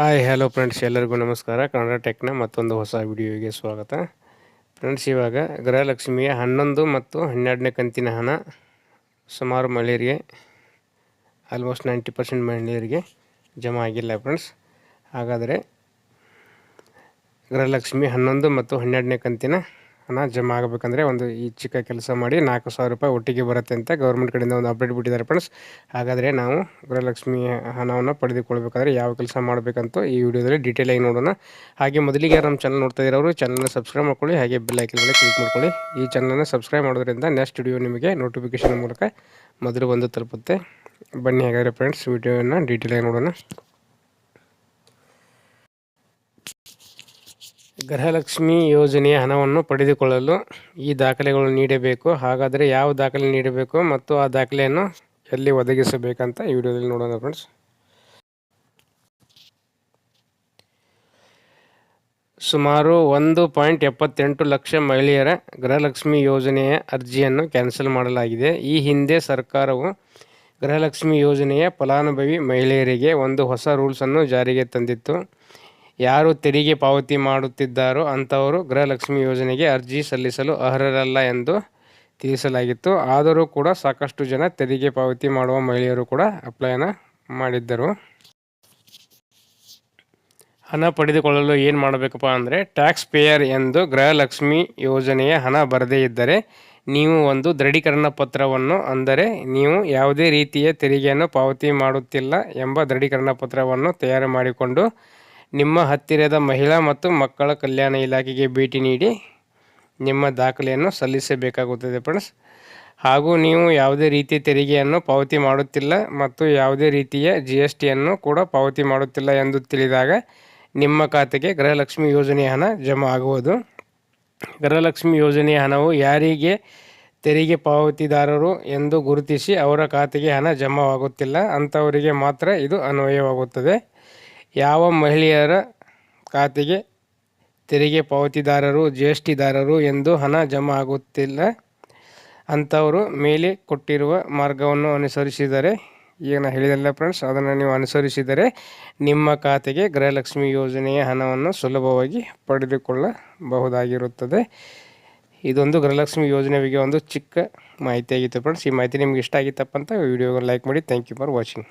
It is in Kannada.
ಹಾಯ್ ಹಲೋ ಫ್ರೆಂಡ್ಸ್ ಎಲ್ಲರಿಗೂ ನಮಸ್ಕಾರ. ಕನ್ನಡ ಟೆಕ್ನ ಮತ್ತೊಂದು ಹೊಸ ವಿಡಿಯೋಗೆ ಸ್ವಾಗತ. ಫ್ರೆಂಡ್ಸ್ ಇವಾಗ ಗೃಹಲಕ್ಷ್ಮಿಯ ಹನ್ನೊಂದು ಮತ್ತು ಹನ್ನೆರಡನೇ ಕಂತಿನ ಹಣ ಸುಮಾರು ಮಹಿಳೆಯರಿಗೆ ಆಲ್ಮೋಸ್ಟ್ ನೈಂಟಿ ಪರ್ಸೆಂಟ್ ಮಹಿಳೆಯರಿಗೆ ಜಮಾ ಆಗಿಲ್ಲ ಫ್ರೆಂಡ್ಸ್ ಹಾಗಾದರೆ ಗೃಹಲಕ್ಷ್ಮಿ ಹನ್ನೊಂದು ಮತ್ತು ಹನ್ನೆರಡನೇ ಕಂತಿನ ಹಣ ಜಮಾ ಆಗಬೇಕಂದ್ರೆ ಒಂದು ಈ ಚಿಕ್ಕ ಕೆಲಸ ಮಾಡಿ ನಾಲ್ಕು ಸಾವಿರ ರೂಪಾಯಿ ಒಟ್ಟಿಗೆ ಬರುತ್ತೆ ಅಂತ ಗೌರ್ಮೆಂಟ್ ಕಡೆಯಿಂದ ಒಂದು ಅಪ್ಡೇಟ್ ಬಿಟ್ಟಿದ್ದಾರೆ ಫ್ರೆಂಡ್ಸ್ ಹಾಗಾದರೆ ನಾವು ಗೃಹಲಕ್ಷ್ಮಿ ಹಣವನ್ನು ಪಡೆದುಕೊಳ್ಬೇಕಾದ್ರೆ ಯಾವ ಕೆಲಸ ಮಾಡಬೇಕಂತ ಈ ವಿಡಿಯೋದಲ್ಲಿ ಡೀಟೇಲ್ ಆಗಿ ನೋಡೋಣ. ಹಾಗೆ ಮೊದಲಿಗೆ ನಮ್ಮ ಚಾನಲ್ ನೋಡ್ತಾ ಇರೋರು ಚಾನಲ್ನ ಸಬ್ಸ್ಕ್ರೈಬ್ ಮಾಡ್ಕೊಳ್ಳಿ, ಹಾಗೆ ಬೆಲ್ ಮೇಲೆ ಕ್ಲಿಕ್ ಮಾಡ್ಕೊಳ್ಳಿ. ಈ ಚಾನಲನ್ನು ಸಬ್ಸ್ಕ್ರೈಬ್ ಮಾಡೋದ್ರಿಂದ ನೆಕ್ಸ್ಟ್ ವಿಡಿಯೋ ನಿಮಗೆ ನೋಟಿಫಿಕೇಶನ್ ಮೂಲಕ ಮೊದಲು ಬಂದು ತಲುಪುತ್ತೆ. ಬನ್ನಿ ಹಾಗಾದರೆ ಫ್ರೆಂಡ್ಸ್ ವಿಡಿಯೋನ ಆಗಿ ನೋಡೋಣ. ಗೃಹಲಕ್ಷ್ಮಿ ಯೋಜನೆಯ ಹಣವನ್ನು ಪಡೆದುಕೊಳ್ಳಲು ಈ ದಾಖಲೆಗಳು ನೀಡಬೇಕು. ಹಾಗಾದರೆ ಯಾವ ದಾಖಲೆ ನೀಡಬೇಕು ಮತ್ತು ಆ ದಾಖಲೆಯನ್ನು ಎಲ್ಲಿ ಒದಗಿಸಬೇಕಂತ ಈ ವಿಡಿಯೋದಲ್ಲಿ ನೋಡೋಣ ಫ್ರೆಂಡ್ಸ್ ಸುಮಾರು ಒಂದು ಪಾಯಿಂಟ್ ಎಪ್ಪತ್ತೆಂಟು ಲಕ್ಷ ಮಹಿಳೆಯರ ಗೃಹಲಕ್ಷ್ಮಿ ಯೋಜನೆಯ ಅರ್ಜಿಯನ್ನು ಕ್ಯಾನ್ಸಲ್ ಮಾಡಲಾಗಿದೆ. ಈ ಹಿಂದೆ ಸರ್ಕಾರವು ಗೃಹಲಕ್ಷ್ಮಿ ಯೋಜನೆಯ ಫಲಾನುಭವಿ ಮಹಿಳೆಯರಿಗೆ ಒಂದು ಹೊಸ ರೂಲ್ಸನ್ನು ಜಾರಿಗೆ ತಂದಿತ್ತು. ಯಾರು ತೆರಿಗೆ ಪಾವತಿ ಮಾಡುತ್ತಿದ್ದಾರೋ ಅಂಥವರು ಗೃಹಲಕ್ಷ್ಮಿ ಯೋಜನೆಗೆ ಅರ್ಜಿ ಸಲ್ಲಿಸಲು ಅರ್ಹರಲ್ಲ ಎಂದು ತಿಳಿಸಲಾಗಿತ್ತು. ಆದರೂ ಕೂಡ ಸಾಕಷ್ಟು ಜನ ತೆರಿಗೆ ಪಾವತಿ ಮಾಡುವ ಮಹಿಳೆಯರು ಕೂಡ ಅಪ್ಲೈನ ಮಾಡಿದ್ದರು. ಹಣ ಪಡೆದುಕೊಳ್ಳಲು ಏನು ಮಾಡಬೇಕಪ್ಪ ಅಂದರೆ ಟ್ಯಾಕ್ಸ್ ಪೇಯರ್ ಎಂದು ಗೃಹಲಕ್ಷ್ಮಿ ಯೋಜನೆಯ ಹಣ ಬರದೇ ಇದ್ದರೆ ನೀವು ಒಂದು ದೃಢೀಕರಣ ಪತ್ರವನ್ನು ಅಂದರೆ ನೀವು ಯಾವುದೇ ರೀತಿಯ ತೆರಿಗೆಯನ್ನು ಪಾವತಿ ಮಾಡುತ್ತಿಲ್ಲ ಎಂಬ ದೃಢೀಕರಣ ಪತ್ರವನ್ನು ತಯಾರು ಮಾಡಿಕೊಂಡು ನಿಮ್ಮ ಹತ್ತಿರದ ಮಹಿಳಾ ಮತ್ತು ಮಕ್ಕಳ ಕಲ್ಯಾಣ ಇಲಾಖೆಗೆ ಭೇಟಿ ನೀಡಿ ನಿಮ್ಮ ದಾಖಲೆಯನ್ನು ಸಲ್ಲಿಸಬೇಕಾಗುತ್ತದೆ ಫ್ರೆಂಡ್ಸ್. ಹಾಗೂ ನೀವು ಯಾವುದೇ ರೀತಿಯ ತೆರಿಗೆಯನ್ನು ಪಾವತಿ ಮಾಡುತ್ತಿಲ್ಲ ಮತ್ತು ಯಾವುದೇ ರೀತಿಯ ಜಿ ಎಸ್ ಟಿಯನ್ನು ಕೂಡ ಪಾವತಿ ಮಾಡುತ್ತಿಲ್ಲ ಎಂದು ತಿಳಿದಾಗ ನಿಮ್ಮ ಖಾತೆಗೆ ಗೃಹಲಕ್ಷ್ಮಿ ಯೋಜನೆಯ ಹಣ ಜಮಾ ಆಗುವುದು. ಗೃಹಲಕ್ಷ್ಮಿ ಯೋಜನೆಯ ಹಣವು ಯಾರಿಗೆ ತೆರಿಗೆ ಪಾವತಿದಾರರು ಎಂದು ಗುರುತಿಸಿ ಅವರ ಖಾತೆಗೆ ಹಣ ಜಮಾವಾಗುತ್ತಿಲ್ಲ ಅಂಥವರಿಗೆ ಮಾತ್ರ ಇದು ಅನ್ವಯವಾಗುತ್ತದೆ. ಯಾವ ಮಹಿಳೆಯರ ಖಾತೆಗೆ ತೆರಿಗೆ ಪಾವತಿದಾರರು, ಜಿ ಎಸ್ ಟಿದಾರರು ಎಂದು ಹಣ ಜಮಾ ಆಗುತ್ತಿಲ್ಲ ಅಂಥವರು ಮೇಲೆ ಕೊಟ್ಟಿರುವ ಮಾರ್ಗವನ್ನು ಅನುಸರಿಸಿದರೆ ಈಗ ನಾನು ಹೇಳಿದಲ್ಲ ಫ್ರೆಂಡ್ಸ್ ಅದನ್ನು ನೀವು ಅನುಸರಿಸಿದರೆ ನಿಮ್ಮ ಖಾತೆಗೆ ಗೃಹಲಕ್ಷ್ಮಿ ಯೋಜನೆಯ ಹಣವನ್ನು ಸುಲಭವಾಗಿ ಪಡೆದುಕೊಳ್ಳಬಹುದಾಗಿರುತ್ತದೆ. ಇದೊಂದು ಗೃಹಲಕ್ಷ್ಮಿ ಯೋಜನೆ ಬಗ್ಗೆ ಒಂದು ಚಿಕ್ಕ ಮಾಹಿತಿ ಆಗಿತ್ತು ಫ್ರೆಂಡ್ಸ್ ಈ ಮಾಹಿತಿ ನಿಮ್ಗೆ ಇಷ್ಟ ಆಗಿತ್ತಪ್ಪ ಅಂತ ವಿಡಿಯೋಗೆ ಲೈಕ್ ಮಾಡಿ. Thank you for watching